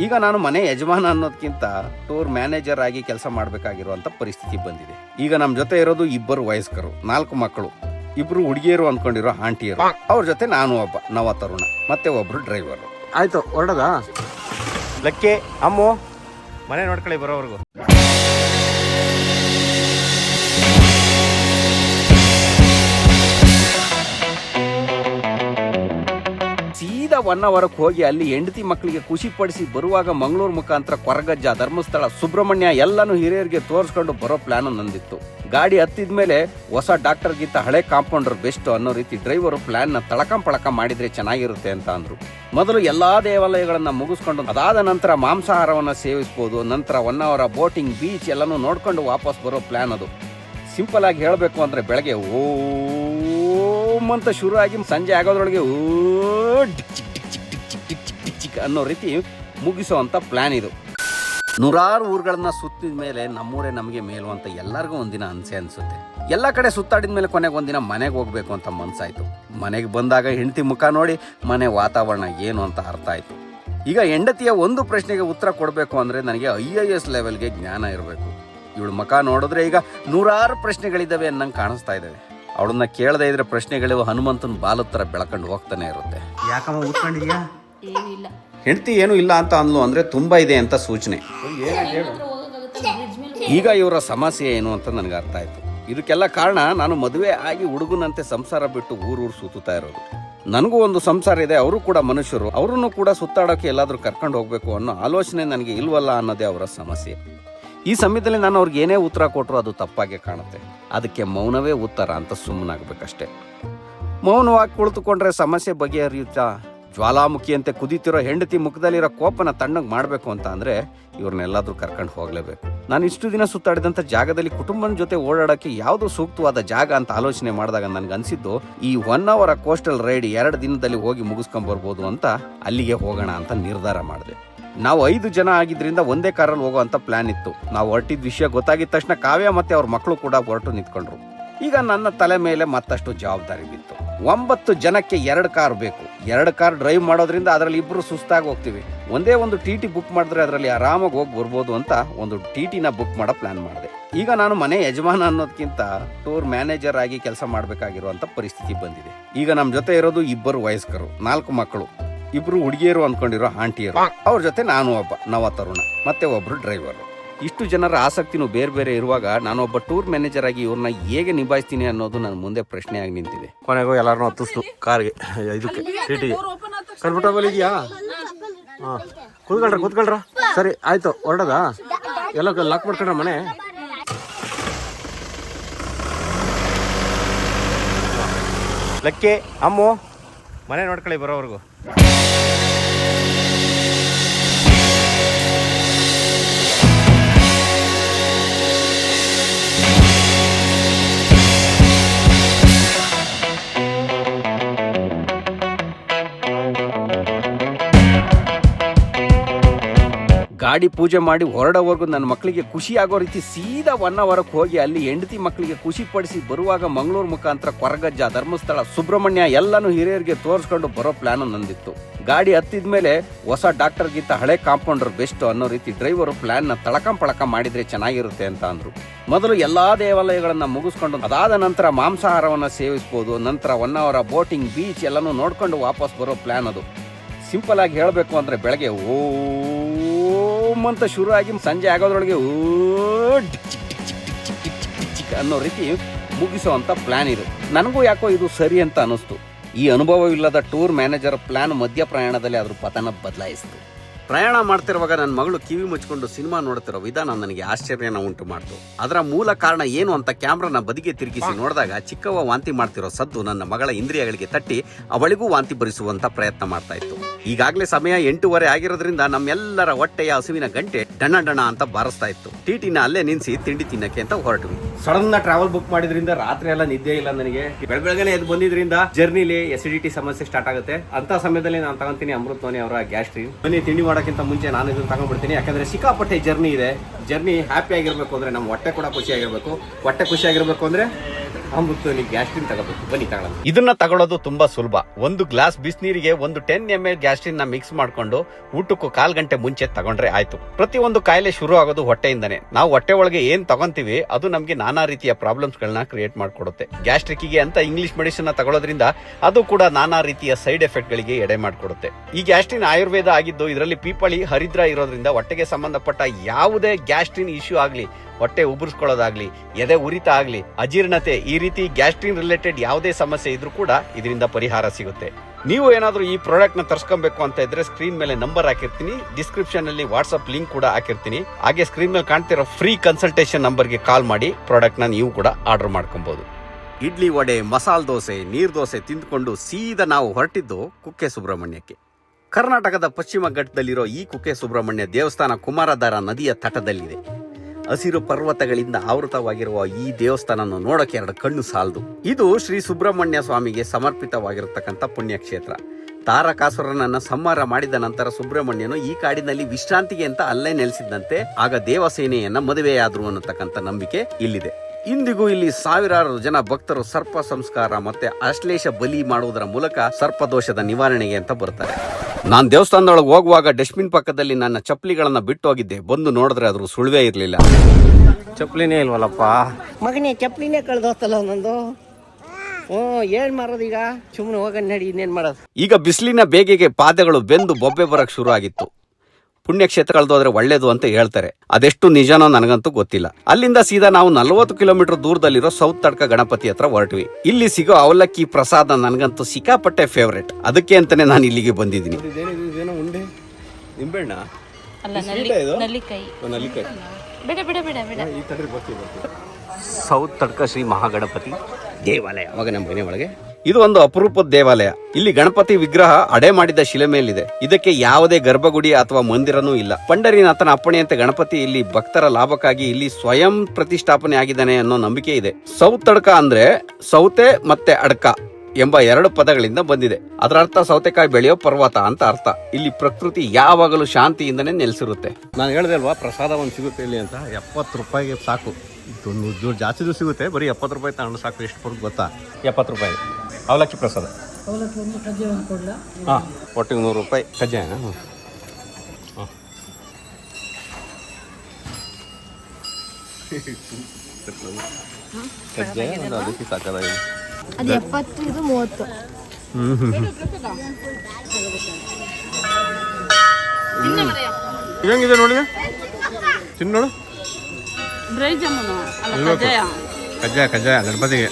ಈಗ ನಾನು ಮನೆ ಯಜಮಾನ ಅನ್ನೋದಕ್ಕಿಂತ ಟೂರ್ ಮ್ಯಾನೇಜರ್ ಆಗಿ ಕೆಲಸ ಮಾಡಬೇಕಾಗಿರುವಂತ ಪರಿಸ್ಥಿತಿ ಬಂದಿದೆ. ಈಗ ನಮ್ಮ ಜೊತೆ ಇರೋದು ಇಬ್ಬರು ವಯಸ್ಕರು ನಾಲ್ಕು ಮಕ್ಕಳು. ಇಬ್ರು ಹುಡುಗಿಯರು ಅನ್ಕೊಂಡಿರೋ ಆಂಟಿಯರು. ಅವ್ರ ಜೊತೆ ನಾನು ಒಬ್ಬ ನವ ತರುಣ ಮತ್ತೆ ಒಬ್ರು ಡ್ರೈವರ್ ಆಯ್ತು ಹೊರಡೋದಾ? ಲಕ್ಕಿ ಅಮ್ಮು ಮನೆ ನೋಡ್ಕೊಳ್ಳಿ ಬರೋವರೆಗೂ. ಒನ್ ಅವರ್ಗೆ ಹೋಗಿ ಅಲ್ಲಿ ಹೆಂಡತಿ ಮಕ್ಕಳಿಗೆ ಖುಷಿ ಪಡಿಸಿ ಬರುವಾಗ ಮಂಗಳೂರು ಮುಖಾಂತರ ಕೊರಗಜ್ಜ, ಧರ್ಮಸ್ಥಳ, ಸುಬ್ರಹ್ಮಣ್ಯ ಎಲ್ಲಾನು ಹಿರಿಯರಿಗೆ ತೋರಿಸ್ಕೊಂಡು ಬರೋ ಪ್ಲಾನ್ ನಂದಿತ್ತು. ಗಾಡಿ ಹತ್ತಿದ ಮೇಲೆ ಹೊಸ ಡಾಕ್ಟರ್ ಗಿಂತ ಹಳೆ ಕಾಂಪೌಂಡರ್ ಬೆಸ್ಟ್ ಅನ್ನೋ ರೀತಿ ಡ್ರೈವರು ಪ್ಲಾನ್ನ ತಳಕಂ ಪಳಕ ಮಾಡಿದ್ರೆ ಚೆನ್ನಾಗಿರುತ್ತೆ ಅಂತ ಅಂದ್ರು. ಮೊದಲು ಎಲ್ಲಾ ದೇವಾಲಯಗಳನ್ನು ಮುಗಿಸ್ಕೊಂಡು ಅದಾದ ನಂತರ ಮಾಂಸಾಹಾರವನ್ನು ಸೇವಿಸಬಹುದು ನಂತರ ಒನ್ ಅವರ ಬೋಟಿಂಗ್ ಬೀಚ್ ಎಲ್ಲನೂ ನೋಡ್ಕೊಂಡು ವಾಪಸ್ ಬರೋ ಪ್ಲಾನ್ ಅದು. ಸಿಂಪಲ್ ಆಗಿ ಹೇಳಬೇಕು ಅಂದ್ರೆ ಬೆಳಗ್ಗೆ ಓಂ ಅಂತ ಶುರು ಆಗಿ ಸಂಜೆ ಆಗೋದ್ರೊಳಗೆ ಓ ಅನ್ನೋ ರೀತಿ ಮುಗಿಸುವಂಥ ಪ್ಲಾನ್ ಇದು. ನೂರಾರು ಊರುಗಳನ್ನ ಸುತ್ತಿದ ಮೇಲೆ ನಮ್ಮೂರೇ ನಮಗೆ ಮೇಲು ಅಂತ ಎಲ್ಲರಿಗೂ ಒಂದಿನ ಅನ್ಸೆ ಅನ್ಸುತ್ತೆ. ಎಲ್ಲ ಕಡೆ ಸುತ್ತಾಡಿದ ಮೇಲೆ ಕೊನೆಗೆ ಒಂದಿನ ಮನೆಗೆ ಹೋಗ್ಬೇಕು ಅಂತ ಮನಸ್ಸಾಯಿತು ಮನೆಗೆ ಬಂದಾಗ ಹೆಂಡತಿ ಮುಖ ನೋಡಿ ಮನೆ ವಾತಾವರಣ ಏನು ಅಂತ ಅರ್ಥ ಆಯ್ತು. ಈಗ ಹೆಂಡತಿಯ ಒಂದು ಪ್ರಶ್ನೆಗೆ ಉತ್ತರ ಕೊಡಬೇಕು ಅಂದ್ರೆ ನನಗೆ ಐ ಐ ಎಸ್ ಲೆವೆಲ್ಗೆ ಜ್ಞಾನ ಇರಬೇಕು. ಇವಳು ಮುಖ ನೋಡಿದ್ರೆ ಈಗ ನೂರಾರು ಪ್ರಶ್ನೆಗಳಿದ್ದಾವೆ ಅನ್ನಂಗೆ ಕಾಣಿಸ್ತಾ ಇದ್ದಾವೆ ಅವಳನ್ನ ಕೇಳದೇ ಇದ್ರೆ ಪ್ರಶ್ನೆಗಳು ಹನುಮಂತನ ಬಾಲದ ಥರ ಬೆಳ್ಕೊಂಡು ಹೋಗ್ತಾನೆ ಇರುತ್ತೆ. ಯಾಕಮ್ಮ ಹೆಂಡತಿ ಏನು ಇಲ್ಲ ಅಂತ ಅಂದ್ಲು ಅಂದ್ರೆ ತುಂಬಾ ಇದೆ ಅಂತ ಸೂಚನೆ. ಈಗ ಇವರ ಸಮಸ್ಯೆ ಏನು ಅಂತ ನನಗೆ ಅರ್ಥ ಆಯ್ತು. ಇದಕ್ಕೆಲ್ಲ ಕಾರಣ ನಾನು ಮದುವೆ ಆಗಿ ಹುಡುಗನಂತೆ ಸಂಸಾರ ಬಿಟ್ಟು ಊರೂರು ಸುತ್ತುತ್ತಾ ಇರೋದು. ನನಗೂ ಒಂದು ಸಂಸಾರ ಇದೆ, ಅವರು ಕೂಡ ಮನುಷ್ಯರು. ಅವರನ್ನು ಕೂಡ ಸುತ್ತಾಡೋಕೆ ಎಲ್ಲಾದರೂ ಕರ್ಕೊಂಡು ಹೋಗಬೇಕು ಅನ್ನೋ ಆಲೋಚನೆ ನನಗೆ ಇಲ್ವಲ್ಲ ಅನ್ನೋದೇ ಅವರ ಸಮಸ್ಯೆ. ಈ ಸಮಯದಲ್ಲಿ ನಾನು ಅವ್ರಿಗೆ ಏನೇ ಉತ್ತರ ಕೊಟ್ಟರು ಅದು ತಪ್ಪಾಗೆ ಕಾಣುತ್ತೆ. ಅದಕ್ಕೆ ಮೌನವೇ ಉತ್ತರ ಅಂತ ಸುಮ್ಮನಾಗ್ಬೇಕಷ್ಟೇ. ಮೌನವಾಗಿ ಕುಳಿತುಕೊಂಡ್ರೆ ಸಮಸ್ಯೆ ಬಗೆಹರಿಯುತ್ತಾ? ಜ್ವಾಲಾಮುಖಿಯಂತೆ ಕುದೀತಿರೋ ಹೆಂಡತಿ ಮುಖದಲ್ಲಿರೋ ಕೋಪನ ತಣ್ಣಗೆ ಮಾಡಬೇಕು ಅಂತ ಅಂದರೆ ಇವ್ರನ್ನೆಲ್ಲಾದರೂ ಕರ್ಕೊಂಡು ಹೋಗಲೇಬೇಕು. ನಾನು ಇಷ್ಟು ದಿನ ಸುತ್ತಾಡಿದಂಥ ಜಾಗದಲ್ಲಿ ಕುಟುಂಬದ ಜೊತೆ ಓಡಾಡೋಕ್ಕೆ ಯಾವುದು ಸೂಕ್ತವಾದ ಜಾಗ ಅಂತ ಆಲೋಚನೆ ಮಾಡಿದಾಗ ನನಗೆ ಅನಿಸಿದ್ದು, ಈ ಒನ್ ಅವರ್ ಕೋಸ್ಟಲ್ ರೈಡ್ ಎರಡು ದಿನದಲ್ಲಿ ಹೋಗಿ ಮುಗಿಸ್ಕೊಂಬರ್ಬೋದು ಅಂತ ಅಲ್ಲಿಗೆ ಹೋಗೋಣ ಅಂತ ನಿರ್ಧಾರ ಮಾಡಿದೆ. ನಾವು ಐದು ಜನ ಆಗಿದ್ರಿಂದ ಒಂದೇ ಕಾರಲ್ಲಿ ಹೋಗೋ ಅಂತ ಪ್ಲಾನ್ ಇತ್ತು. ನಾವು ಹೊರಟಿದ ವಿಷಯ ಗೊತ್ತಾಗಿದ ತಕ್ಷಣ ಕಾವ್ಯ ಮತ್ತು ಅವ್ರ ಮಕ್ಕಳು ಕೂಡ ಹೊರಟು ನಿಂತ್ಕೊಂಡ್ರು. ಈಗ ನನ್ನ ತಲೆ ಮೇಲೆ ಮತ್ತಷ್ಟು ಜವಾಬ್ದಾರಿ ಬಿತ್ತು. ಒಂಬತ್ತು ಜನಕ್ಕೆ ಎರಡು ಕಾರ್ ಬೇಕು. ಎರಡು ಕಾರ್ ಡ್ರೈವ್ ಮಾಡೋದ್ರಿಂದ ಅದರಲ್ಲಿ ಇಬ್ಬರು ಸುಸ್ತಾಗಿ ಹೋಗ್ತೀವಿ. ಒಂದೇ ಒಂದು ಟಿ ಟಿ ಬುಕ್ ಮಾಡಿದ್ರೆ ಅದರಲ್ಲಿ ಆರಾಮಾಗಿ ಹೋಗಿ ಬರ್ಬೋದು ಅಂತ ಒಂದು ಟಿ ಟಿನ ಬುಕ್ ಮಾಡೋ ಪ್ಲಾನ್ ಮಾಡಿದೆ. ಈಗ ನಾನು ಮನೆ ಯಜಮಾನ ಅನ್ನೋದಕ್ಕಿಂತ ಟೂರ್ ಮ್ಯಾನೇಜರ್ ಆಗಿ ಕೆಲಸ ಮಾಡಬೇಕಾಗಿರುವಂಥ ಪರಿಸ್ಥಿತಿ ಬಂದಿದೆ. ಈಗ ನಮ್ಮ ಜೊತೆ ಇರೋದು ಇಬ್ಬರು ವಯಸ್ಕರು ನಾಲ್ಕು ಮಕ್ಕಳು. ಇಬ್ರು ಹುಡುಗಿಯರು ಅನ್ಕೊಂಡಿರೋ ಆಂಟಿಯರು. ಅವ್ರ ಜೊತೆ ನಾನು ಒಬ್ಬ ನವ ತರುಣ ಮತ್ತೆ ಒಬ್ರು ಡ್ರೈವರ್. ಇಷ್ಟು ಜನರ ಆಸಕ್ತಿನೂ ಬೇರೆ ಬೇರೆ ಇರುವಾಗ ನಾನೊಬ್ಬ ಟೂರ್ ಮ್ಯಾನೇಜರ್ ಆಗಿ ಇವ್ರನ್ನ ಹೇಗೆ ನಿಭಾಯಿಸ್ತೀನಿ ಅನ್ನೋದು ನನ್ನ ಮುಂದೆ ಪ್ರಶ್ನೆಯಾಗಿ ನಿಂತಿದೆ. ಕೊನೆಗೂ ಎಲ್ಲರೂ ಹತ್ತಿಸ್ತು ಕಾರ್ಗೆ ಇದಕ್ಕೆ ಸೀಟಿಗೆ. ಕಂಫರ್ಟಬಲ್ ಇದೆಯಾ? ಹಾಂ. ಕೂತ್ಕೊಳ್ರ ಕೂತ್ಕೊಳ್ರ. ಸರಿ ಆಯ್ತು ಹೊರಡೋದಾ? ಎಲ್ಲ ಲಾಕ್ ಮಾಡ್ಕೊಂಡ್ರ ಮನೆ? ಲಕ್ಕಿ ಅಮ್ಮು ಮನೆ ನೋಡ್ಕೊಳ್ಳಿ ಬರೋವರೆಗೂ. ಗಾಡಿ ಪೂಜೆ ಮಾಡಿ ಹೊರಡೋವರೆಗೂ ನನ್ನ ಮಕ್ಕಳಿಗೆ ಖುಷಿ ಆಗೋ ರೀತಿ ಸೀದಾ ಒನ್ ಅವರ್ಕ್ಕೆ ಹೋಗಿ ಅಲ್ಲಿ ಹೆಂಡತಿ ಮಕ್ಕಳಿಗೆ ಖುಷಿ ಪಡಿಸಿ ಬರುವಾಗ ಮಂಗಳೂರು ಮುಖಾಂತರ ಕೊರಗಜ್ಜ, ಧರ್ಮಸ್ಥಳ, ಸುಬ್ರಹ್ಮಣ್ಯ ಎಲ್ಲಾನು ಹಿರಿಯರಿಗೆ ತೋರಿಸ್ಕೊಂಡು ಬರೋ ಪ್ಲಾನ್ ನಂದಿತ್ತು. ಗಾಡಿ ಹತ್ತಿದ ಮೇಲೆ ಹೊಸ ಡಾಕ್ಟರ್ ಗಿಂತ ಹಳೆ ಕಾಂಪೌಂಡರ್ ಬೆಸ್ಟ್ ಅನ್ನೋ ರೀತಿ ಡ್ರೈವರು ನ ತಳಕಂ ಪಳಕ ಮಾಡಿದ್ರೆ ಚೆನ್ನಾಗಿರುತ್ತೆ ಅಂತ ಅಂದರು. ಮೊದಲು ಎಲ್ಲಾ ದೇವಾಲಯಗಳನ್ನು ಮುಗಿಸ್ಕೊಂಡು ಅದಾದ ನಂತರ ಮಾಂಸಾಹಾರವನ್ನು ಸೇವಿಸಬಹುದು ನಂತರ ಒನ್ ಅವರ ಬೋಟಿಂಗ್ ಬೀಚ್ ಎಲ್ಲನೂ ನೋಡ್ಕೊಂಡು ವಾಪಸ್ ಬರೋ ಪ್ಲಾನ್ ಅದು. ಸಿಂಪಲ್ ಆಗಿ ಹೇಳಬೇಕು ಅಂದ್ರೆ ಬೆಳಗ್ಗೆ ಓಂ ಅಂತ ಶುರು ಆಗಿ ಸಂಜೆ ಆಗೋದ್ರೊಳಗೆ ಅನ್ನೋ ರೀತಿ ಮುಗಿಸೋವಂಥ ಪ್ಲಾನ್ ಇದು. ನನಗೂ ಯಾಕೋ ಇದು ಸರಿ ಅಂತ ಅನಿಸ್ತು ಈ ಅನುಭವವಿಲ್ಲದ ಟೂರ್ ಮ್ಯಾನೇಜರ್ ಪ್ಲಾನ್ ಮಧ್ಯ ಪ್ರಯಾಣದಲ್ಲಿ ಅದ್ರ ಪತನ ಬದಲಾಯಿಸಿತು. ಪ್ರಯಾಣ ಮಾಡ್ತಿರುವಾಗ ನನ್ನ ಮಗಳು ಕಿವಿ ಮುಚ್ಕೊಂಡು ಸಿನಿಮಾ ನೋಡ್ತಿರೋ ವಿಧಾನ ನನಗೆ ಆಶ್ಚರ್ಯನ ಉಂಟು ಮಾಡ್ತು. ಅದರ ಮೂಲ ಕಾರಣ ಏನು ಅಂತ ಕ್ಯಾಮ್ರಾನ ಬದಿಗೆ ತಿರುಗಿಸಿ ನೋಡಿದಾಗ ಚಿಕ್ಕವ ವಾಂತಿ ಮಾಡ್ತಿರೋ ಸದ್ದು ನನ್ನ ಮಗಳ ಇಂದ್ರಿಯಗಳಿಗೆ ತಟ್ಟಿ ಅವಳಿಗೂ ವಾಂತಿ ಬರಿಸುವಂತ ಪ್ರಯತ್ನ ಮಾಡ್ತಾ ಇತ್ತು. ಈಗಾಗಲೇ ಸಮಯ ಎಂಟೂವರೆ ಆಗಿರೋದ್ರಿಂದ ನಮ್ಮೆಲ್ಲರ ಹೊಟ್ಟೆಯ ಹಸುವಿನ ಗಂಟೆ ಡಣ ಡಣ ಅಂತ ಬಾರಿಸ್ತಾ ಇತ್ತು. ಟಿಟಿನ ಅಲ್ಲೇ ನಿನ್ಸಿ ತಿಂಡಿ ತಿನ್ನಕ್ಕೆ ಅಂತ ಹೊರಟ್ವಿ. ಸಡನ್ ಟ್ರಾವೆಲ್ ಬುಕ್ ಮಾಡಿದ್ರಿಂದ ರಾತ್ರಿ ಎಲ್ಲ ನಿದ್ದೆ ಇಲ್ಲ ನನಗೆ. ಬೆಳ ಬೆಳಗ್ಗೆ ಎದ್ದು ಬಂದಿದ್ರಿಂದ ಜರ್ನಿಲಿ ಎಸಿಡಿಟಿ ಸಮಸ್ಯೆ ಸ್ಟಾರ್ಟ್ ಆಗುತ್ತೆ. ಅಂತ ಸಮಯದಲ್ಲಿ ನಾನು ತಗೊಂತೀನಿ ಅಮೃತವಾಣಿ ಅವರ ಗ್ಯಾಸ್ಟ್ರಿ ಬನ್ನಿ, ತಿಂಡಿ ಮಾಡೋಕ್ಕಿಂತ ಮುಂಚೆ ನಾನು ಇದನ್ನು ತಗೊಂಡ್ಬಿಡ್ತೀನಿ. ಯಾಕಂದ್ರೆ ಸಿಕ್ಕಾಪಟ್ಟೆ ಜರ್ನಿ ಇದೆ. ಜರ್ನಿ ಹ್ಯಾಪಿ ಆಗಿರ್ಬೇಕು ಅಂದ್ರೆ ನಮ್ಮ ಹೊಟ್ಟೆ ಕೂಡ ಖುಷಿ ಆಗಿರ್ಬೇಕು. ಹೊಟ್ಟೆ ಖುಷಿ ಆಗಿರ್ಬೇಕು ಅಮೃತವನಿ ಗ್ಯಾಸ್ಟ್ರಿನ್ ತಗೋಬೇಕು. ಬನ್ನಿ ತಗೊಳ್ಳೋಣ ಇದನ್ನ ತಗೊಳ್ಳೋದು ತುಂಬಾ ಸುಲಭ. ಒಂದು ಗ್ಲಾಸ್ ಬಿಸಿನೀರಿಗೆ ಒಂದು ಟೆನ್ ಎಂ ಎಲ್ ಗ್ಯಾಸ್ಟ್ರಿನ್ನ ಮಿಕ್ಸ್ ಮಾಡ್ಕೊಂಡು ಊಟಕ್ಕೂ ಕಾಲ್ ಗಂಟೆ ಮುಂಚೆ ತಗೊಂಡ್ರೆ ಆಯ್ತು. ಪ್ರತಿ ಒಂದು ಕಾಯಿಲೆ ಶುರು ಆಗೋದು ಹೊಟ್ಟೆಯಿಂದನೇ. ನಾವು ಹೊಟ್ಟೆ ಒಳಗೆ ಏನ್ ತಗೊಂತೀವಿ, ಅದು ನಮ್ಗೆ ನಾನಾ ರೀತಿಯ ಪ್ರಾಬ್ಲಮ್ಸ್ ಗಳನ್ನ ಕ್ರಿಯೇಟ್ ಮಾಡ್ಕೊಡುತ್ತೆ. ಗ್ಯಾಸ್ಟ್ರಿಕ್ಗೆ ಅಂತ ಇಂಗ್ಲಿಷ್ ಮೆಡಿಸಿನ್ ತಗೊಳೋದ್ರಿಂದ ಅದು ಕೂಡ ನಾನಾ ರೀತಿಯ ಸೈಡ್ ಎಫೆಕ್ಟ್ ಗಳಿಗೆ ಎಡೆ ಮಾಡಿಕೊಡುತ್ತೆ. ಈ ಗ್ಯಾಸ್ಟ್ರಿನ್ ಆಯುರ್ವೇದ ಆಗಿದ್ದು, ಇದರಲ್ಲಿ ಪೀಪಳಿ ಹರಿದ್ರ ಇರೋದ್ರಿಂದ ಹೊಟ್ಟೆಗೆ ಸಂಬಂಧಪಟ್ಟ ಯಾವುದೇ ಗ್ಯಾಸ್ಟ್ರಿನ್ ಇಶ್ಯೂ ಆಗ್ಲಿ ಹೊಟ್ಟೆ ಉಬ್ಬರಿಸ್ಕೊಳ್ಳೋದಾಗ್ಲಿ ಎದೆ ಉರಿತ ಆಗ್ಲಿ, ಅಜೀರ್ಣತೆ, ಈ ರೀತಿ ಗ್ಯಾಸ್ಟ್ರಿನ್ ರಿಲೇಟೆಡ್ ಯಾವುದೇ ಸಮಸ್ಯೆ ಇದ್ರೂ ಕೂಡ ಇದರಿಂದ ಪರಿಹಾರ ಸಿಗುತ್ತೆ. ನೀವು ಏನಾದರೂ ಈ ಪ್ರಾಡಕ್ಟ್ನ ತರಿಸ್ಕೊಬೇಕು ಅಂತ ಇದ್ರೆ ಸ್ಕ್ರೀನ್ ಮೇಲೆ ನಂಬರ್ ಹಾಕಿರ್ತೀನಿ. ಡಿಸ್ಕ್ರಿಪ್ಷನ್ ಅಲ್ಲಿ ವಾಟ್ಸ್ಆಪ್ ಲಿಂಕ್ ಕೂಡ ಹಾಕಿರ್ತೀನಿ. ಹಾಗೆ ಸ್ಕ್ರೀನ್ ಮೇಲೆ ಕಾಣ್ತಿರೋ ಫ್ರೀ ಕನ್ಸಲ್ಟೇಷನ್ ನಂಬರ್ಗೆ ಕಾಲ್ ಮಾಡಿ ಪ್ರಾಡಕ್ಟ್ನ ನೀವು ಕೂಡ ಆರ್ಡರ್ ಮಾಡ್ಕೊಬಹುದು ಇಡ್ಲಿ ವಡೆ, ಮಸಾಲ ದೋಸೆ, ನೀರ್ ದೋಸೆ ತಿಂದ್ಕೊಂಡು ಸೀದಾ ನಾವು ಹೊರಟಿದ್ದು ಕುಕ್ಕೆ ಸುಬ್ರಹ್ಮಣ್ಯಕ್ಕೆ. ಕರ್ನಾಟಕದ ಪಶ್ಚಿಮ ಘಟ್ಟದಲ್ಲಿರೋ ಈ ಕುಕ್ಕೆ ಸುಬ್ರಹ್ಮಣ್ಯ ದೇವಸ್ಥಾನ ಕುಮಾರಧಾರ ನದಿಯ ತಟದಲ್ಲಿದೆ. ಹಸಿರು ಪರ್ವತಗಳಿಂದ ಆವೃತವಾಗಿರುವ ಈ ದೇವಸ್ಥಾನವನ್ನು ನೋಡಕ್ಕೆ ಎರಡು ಕಣ್ಣು ಸಾಲದು. ಇದು ಶ್ರೀ ಸುಬ್ರಹ್ಮಣ್ಯ ಸ್ವಾಮಿಗೆ ಸಮರ್ಪಿತವಾಗಿರತಕ್ಕಂಥ ಪುಣ್ಯಕ್ಷೇತ್ರ. ತಾರಕಾಸುರನನ್ನ ಸಂಹಾರ ಮಾಡಿದ ನಂತರ ಸುಬ್ರಹ್ಮಣ್ಯನು ಈ ಕಾಡಿನಲ್ಲಿ ವಿಶ್ರಾಂತಿಗೆ ಅಂತ ಅಲ್ಲೇ ನೆಲೆಸಿದ್ದಂತೆ ಆಗ ದೇವಸೇನೆಯನ್ನ ಮದುವೆಯಾದ್ರು ಅನ್ನತಕ್ಕಂಥ ನಂಬಿಕೆ ಇಲ್ಲಿದೆ. ಇಂದಿಗೂ ಇಲ್ಲಿ ಸಾವಿರಾರು ಜನ ಭಕ್ತರು ಸರ್ಪ ಸಂಸ್ಕಾರ ಮತ್ತೆ ಅಶ್ಲೇಷ ಬಲಿ ಮಾಡುವುದರ ಮೂಲಕ ಸರ್ಪ ದೋಷದ ನಿವಾರಣೆಗೆ ಅಂತ ಬರ್ತಾರೆ ನಾನು ದೇವಸ್ಥಾನದೊಳಗೆ ಹೋಗುವಾಗ ಡಸ್ಟ್ಬಿನ್ ಪಕ್ಕದಲ್ಲಿ ನನ್ನ ಚಪ್ಪಲಿಗಳನ್ನ ಬಿಟ್ಟು ಹೋಗಿದ್ದೆ. ಬಂದು ನೋಡಿದ್ರೆ ಅದ್ರ ಸುಳುವೇ ಇರಲಿಲ್ಲ. ಚಪ್ಪಲಿನೇ ಇಲ್ವಲ್ಲಪ್ಪ? ಮಗನೇ ಚಪ್ಪಲಿನೇ ಕಳೆದೋತಲ್ಲ ಒಂದೊಂದು ಏನ್ ಏನು ಮಾಡೋದು ಈಗ? ಸುಮ್ಮನೆ ಹೋಗ ನಡಿ ಇನ್ನೇನ್ ಮಾಡೋದು? ಈಗ ಬಿಸಿಲಿನ ಬೇಗೆಗೆ ಪಾದಗಳು ಬೆಂದು ಬೊಬ್ಬೆ ಬರಕ್ ಶುರು ಆಗಿತ್ತು ಪುಣ್ಯಕ್ಷೇತ್ರಗಳದೋದ್ರೆ ಒಳ್ಳೇದು ಅಂತ ಹೇಳ್ತಾರೆ. ಅದೆಷ್ಟು ನಿಜನೋ ನನಗಂತೂ ಗೊತ್ತಿಲ್ಲ. ಅಲ್ಲಿಂದ ಸೀದಾ ನಾವು ನಲವತ್ತು ಕಿಲೋಮೀಟರ್ ದೂರದಲ್ಲಿರೋ ಸೌತ್ ತಡ್ಕ ಗಣಪತಿ ಹತ್ರ ಹೊರಟ್ವಿ. ಇಲ್ಲಿ ಸಿಗೋ ಅವಲಕ್ಕಿ ಪ್ರಸಾದ ನನಗಂತೂ ಸಿಕ್ಕಾಪಟ್ಟೆ ಫೇವ್ರೇಟ್ ಅದಕ್ಕೆ ಅಂತಾನೆ ನಾನು ಇಲ್ಲಿಗೆ ಬಂದಿದ್ದೀನಿ. ಇದೇನೋ ಉಂಡೆ ನಿಂಬೆಣ್ಣ ಅಲ್ಲ ನಲ್ಲಿ ನಲ್ಲಿಕಾಯಿ ನಲ್ಲಿಕಾಯಿ ಬೇಡ ಬೇಡ ಬೇಡ ಬೇಡ. ಈ ತಡ್ರಿ ಬರ್ತೀವಿ ಬರ್ತೀವಿ. ಸೌತ್ ತಡ್ಕ ಶ್ರೀ ಮಹಾಗಣಪತಿ ದೇವಾಲಯ. ಅವಾಗ ನಮ್ಮ ಮನೆ ಒಳಗೆ. ಇದು ಒಂದು ಅಪರೂಪದ ದೇವಾಲಯ. ಇಲ್ಲಿ ಗಣಪತಿ ವಿಗ್ರಹ ಅಡೆ ಮಾಡಿದ ಶಿಲೆ ಮೇಲಿದೆ. ಇದಕ್ಕೆ ಯಾವುದೇ ಗರ್ಭಗುಡಿ ಅಥವಾ ಮಂದಿರನೂ ಇಲ್ಲ. ಪಂಡರಿನಾಥನ ಅಪ್ಪಣೆಯಂತೆ ಗಣಪತಿ ಇಲ್ಲಿ ಭಕ್ತರ ಲಾಭಕ್ಕಾಗಿ ಇಲ್ಲಿ ಸ್ವಯಂ ಪ್ರತಿಷ್ಠಾಪನೆ ಆಗಿದ್ದಾನೆ ಅನ್ನೋ ನಂಬಿಕೆ ಇದೆ. ಸೌತಡ್ಕ ತಡ್ಕ ಅಂದ್ರೆ ಸೌತೆ ಮತ್ತೆ ಅಡ್ಕ ಎಂಬ ಎರಡು ಪದಗಳಿಂದ ಬಂದಿದೆ. ಅದರ ಅರ್ಥ ಸೌತೆಕಾಯಿ ಬೆಳೆಯೋ ಪರ್ವತ ಅಂತ ಅರ್ಥ. ಇಲ್ಲಿ ಪ್ರಕೃತಿ ಯಾವಾಗಲೂ ಶಾಂತಿಯಿಂದನೇ ನೆಲೆಸಿರುತ್ತೆ. ನಾನು ಹೇಳ್ದೆ ಅಲ್ವಾ ಪ್ರಸಾದ ಒಂದು ಸಿಗುತ್ತೆ ಇಲ್ಲಿ ಅಂತ. ಎಪ್ಪತ್ತು ರೂಪಾಯಿಗೆ ಸಾಕು. ಜಾಸ್ತಿದು ಸಿಗುತ್ತೆ. ಬರೀ ಎಪ್ಪತ್ತು ರೂಪಾಯಿ ತಗೊಂಡು ಸಾಕು. ಎಷ್ಟು ಬರುತ್ತೆ ಗೊತ್ತಾ? ಎಪ್ಪತ್ತು ರೂಪಾಯಿ. ಅವಲಕ್ಕಿ ಪ್ರಸಾದ. ಹಾಂ. ಒಟ್ಟಿಗೆ ನೂರು ರೂಪಾಯಿ. ಕಜ್ಜಾಯ ಹಾಂ ಕಜ್ಜಾಯ ಒಂದು ಅದಕ್ಕೆ ಸಾಕಾಗಿದೆ ಅದು ಎಪ್ಪತ್ತು ಇದು ಮೂವತ್ತು ಹೆಂಗಿದೆ ನೋಡಿ? ತಿನ್ನೋಳು ಡ್ರೈ ಜಾಮೂನು ಕಜ್ಜಾಯ ಕಜ್ಜಾಯ ಗಣಪತಿಗೆ.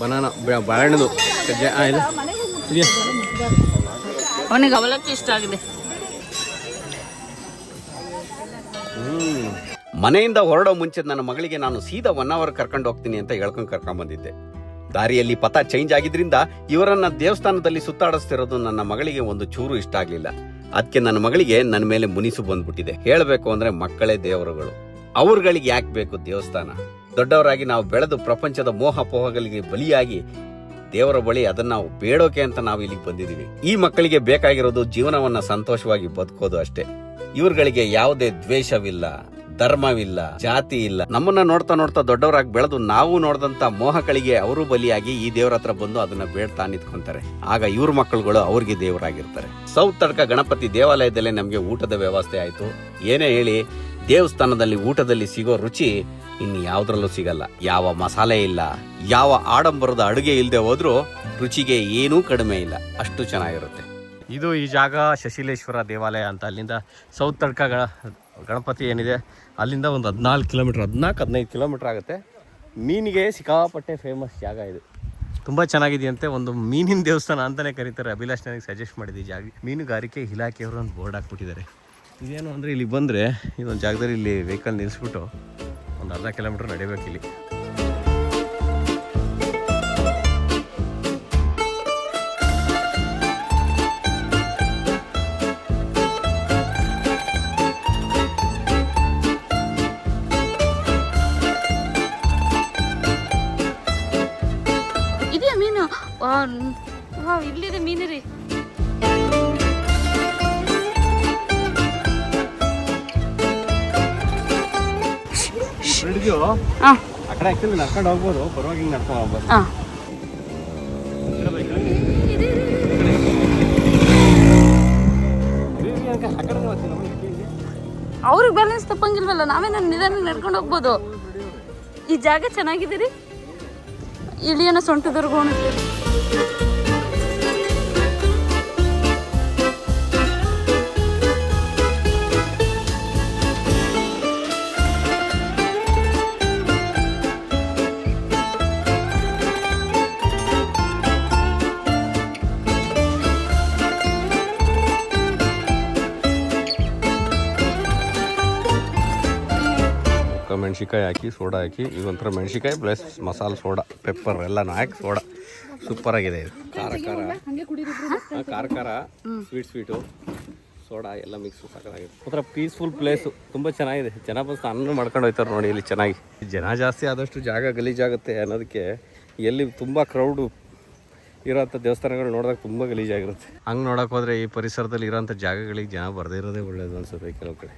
ಬನಾನ ಇದೆಯಾ? ಅವನಿಗೆ ಅವಲಕ್ಕಿ ಇಷ್ಟ ಆಗಿದೆ. ಮನೆಯಿಂದ ಹೊರಡೋ ಮುಂಚೆ ನನ್ನ ಮಗಳಿಗೆ ನಾನು ಸೀದಾ ಒನ್ ಅವರ್ ಕರ್ಕೊಂಡು ಹೋಗ್ತೀನಿ ಅಂತ ಹೇಳ್ಕೊಂಡು ಕರ್ಕೊಂಡು ಬಂದಿದ್ದೆ. ದಾರಿಯಲ್ಲಿ ಪಥ ಚೇಂಜ್ ಆಗಿದ್ರಿಂದ ಇವರನ್ನ ದೇವಸ್ಥಾನದಲ್ಲಿ ಸುತ್ತಾಡಿಸ್ತಿರೋದು ನನ್ನ ಮಗಳಿಗೆ ಒಂದು ಚೂರು ಇಷ್ಟ ಆಗಲಿಲ್ಲ. ಅದಕ್ಕೆ ನನ್ನ ಮಗಳಿಗೆ ನನ್ನ ಮೇಲೆ ಮುನಿಸು ಬಂದ್ಬಿಟ್ಟಿದೆ. ಹೇಳಬೇಕು ಅಂದ್ರೆ ಮಕ್ಕಳೇ ದೇವರುಗಳು. ಅವ್ರಗಳಿಗೆ ಯಾಕೆ ಬೇಕು ದೇವಸ್ಥಾನ? ದೊಡ್ಡವರಾಗಿ ನಾವು ಬೆಳೆದು ಪ್ರಪಂಚದ ಮೋಹ ಪೋಹಗಳಿಗೆ ಬಲಿಯಾಗಿ ದೇವರ ಬಳಿ ಅದನ್ನ ನಾವು ಬೇಡೋಕೆ ಅಂತ ನಾವು ಇಲ್ಲಿಗೆ ಬಂದಿದ್ದೀವಿ. ಈ ಮಕ್ಕಳಿಗೆ ಬೇಕಾಗಿರೋದು ಜೀವನವನ್ನ ಸಂತೋಷವಾಗಿ ಬದುಕೋದು ಅಷ್ಟೇ. ಇವ್ರುಗಳಿಗೆ ಯಾವುದೇ ದ್ವೇಷವಿಲ್ಲ, ಧರ್ಮವಿಲ್ಲ, ಜಾತಿ ಇಲ್ಲ. ನಮ್ಮನ್ನ ನೋಡ್ತಾ ನೋಡ್ತಾ ದೊಡ್ಡವರಾಗಿ ಬೆಳೆದು ನಾವು ನೋಡಿದಂತ ಮೋಹಗಳಿಗೆ ಅವರು ಬಲಿಯಾಗಿ ಈ ದೇವರ ಹತ್ರ ಬಂದು ಅದನ್ನ ಬೇಡ್ತಾ ನಿಂತ್ಕೊಂತಾರೆ. ಆಗ ಇವ್ರ ಮಕ್ಕಳುಗಳು ಅವ್ರಿಗೆ ದೇವರಾಗಿರ್ತಾರೆ. ಸೌತ್ ತಡ್ಕ ಗಣಪತಿ ದೇವಾಲಯದಲ್ಲೇ ನಮಗೆ ಊಟದ ವ್ಯವಸ್ಥೆ ಆಯಿತು. ಏನೇ ಹೇಳಿ ದೇವಸ್ಥಾನದಲ್ಲಿ ಊಟದಲ್ಲಿ ಸಿಗೋ ರುಚಿ ಇನ್ನು ಯಾವ್ದ್ರಲ್ಲೂ ಸಿಗಲ್ಲ. ಯಾವ ಮಸಾಲೆ ಇಲ್ಲ, ಯಾವ ಆಡಂಬರದ ಅಡುಗೆ ಇಲ್ಲದೆ ಹೋದ್ರೂ ರುಚಿಗೆ ಏನೂ ಕಡಿಮೆ ಇಲ್ಲ. ಅಷ್ಟು ಚೆನ್ನಾಗಿರುತ್ತೆ. ಇದು ಈ ಜಾಗ ಶಶಿಲೇಶ್ವರ ದೇವಾಲಯ ಅಂತ. ಅಲ್ಲಿಂದ ಸೌತ್ ತಡ್ಕ ಗಣಪತಿ ಏನಿದೆ, ಅಲ್ಲಿಂದ ಒಂದು ಹದಿನಾಲ್ಕು ಕಿಲೋಮೀಟ್ರ್, ಹದಿನಾಲ್ಕು, ಹದಿನೈದು ಕಿಲೋಮೀಟ್ರ್ ಆಗುತ್ತೆ. ಮೀನಿಗೆ ಸಿಕ್ಕಾಪಟ್ಟೆ ಫೇಮಸ್ ಜಾಗ ಇದು. ತುಂಬ ಚೆನ್ನಾಗಿದೆಯಂತೆ. ಒಂದು ಮೀನಿನ ದೇವಸ್ಥಾನ ಅಂತಲೇ ಕರೀತಾರೆ. ಅಭಿಲಾಷ್ ನನಗೆ ಸಜೆಸ್ಟ್ ಮಾಡಿದ ಜಾಗ. ಮೀನುಗಾರಿಕೆ ಇಲಾಖೆಯವರು ಒಂದು ಬೋರ್ಡ್ ಹಾಕ್ಬಿಟ್ಟಿದ್ದಾರೆ. ಇದೇನು ಅಂದರೆ ಇಲ್ಲಿ ಬಂದರೆ ಇದೊಂದು ಜಾಗದಲ್ಲಿ ಇಲ್ಲಿ ವೆಹಿಕಲ್ ನಿಲ್ಲಿಸ್ಬಿಟ್ಟು ಒಂದು ಅರ್ಧ ಕಿಲೋಮೀಟ್ರ್ ನಡಿಬೇಕು ಇಲ್ಲಿ. ನಡ್ಕೊಂಡು ಹೋಗ್ಬೋದು ಬರುವಾಗ ಹಿಂಗೆ ನಡ್ಕೊಂಡು ಹೋಗ್ಬೋದು. ಅವ್ರಿಗೆ ಬ್ಯಾಲೆನ್ಸ್ ತಪ್ಪಂಗಿಲ್ವಲ್ಲ ನಾವೇ ನನ್ನ ನಿಧಾನ ನಡ್ಕೊಂಡು ಹೋಗ್ಬೋದು. ಈ ಜಾಗ ಚೆನ್ನಾಗಿದ್ದೀರಿ? ಇಳಿಯನ ಸೊಂಟದವ್ರಿಗೆ ಮೆಣಸಿಕಾಯಿ ಹಾಕಿ, ಸೋಡಾ ಹಾಕಿ ಇದೊಂಥರ ಮೆಣಸಿಕಾಯಿ ಪ್ಲಸ್ ಮಸಾಲೆ ಸೋಡಾ ಪೆಪ್ಪರ್ ಎಲ್ಲ ಹಾಕಿ ಸೋಡಾ. ಸೂಪರ್ ಆಗಿದೆ ಇದು. ಖಾರ ಖಾರ. ಖಾರ ಖಾರ. ಸ್ವೀಟ್ ಸ್ವೀಟು ಸೋಡಾ ಎಲ್ಲ ಮಿಕ್ಸ್ ಸಾಕಾಗಿದೆ. ಒಂಥರ ಪೀಸ್ಫುಲ್ ಪ್ಲೇಸು ತುಂಬ ಚೆನ್ನಾಗಿದೆ. ಜನ ಬಸ್ ಅನ್ನ ಮಾಡ್ಕೊಂಡು ಹೋಯ್ತಾರೆ ನೋಡಿ ಇಲ್ಲಿ ಚೆನ್ನಾಗಿ. ಜನ ಜಾಸ್ತಿ ಆದಷ್ಟು ಜಾಗ ಗಲೀಜಾಗುತ್ತೆ ಅನ್ನೋದಕ್ಕೆ ಎಲ್ಲಿ ತುಂಬ ಕ್ರೌಡು ಇರೋಂಥ ದೇವಸ್ಥಾನಗಳು ನೋಡಿದಾಗ ತುಂಬ ಗಲೀಜಾಗಿರುತ್ತೆ. ಹಂಗೆ ನೋಡೋಕೆ ಹೋದರೆ ಈ ಪರಿಸರದಲ್ಲಿ ಇರೋಂಥ ಜಾಗಗಳಿಗೆ ಜನ ಬರದೇ ಇರೋದೇ ಒಳ್ಳೇದು ಅನ್ಸುತ್ತೆ ಕೆಲವು ಕಡೆ.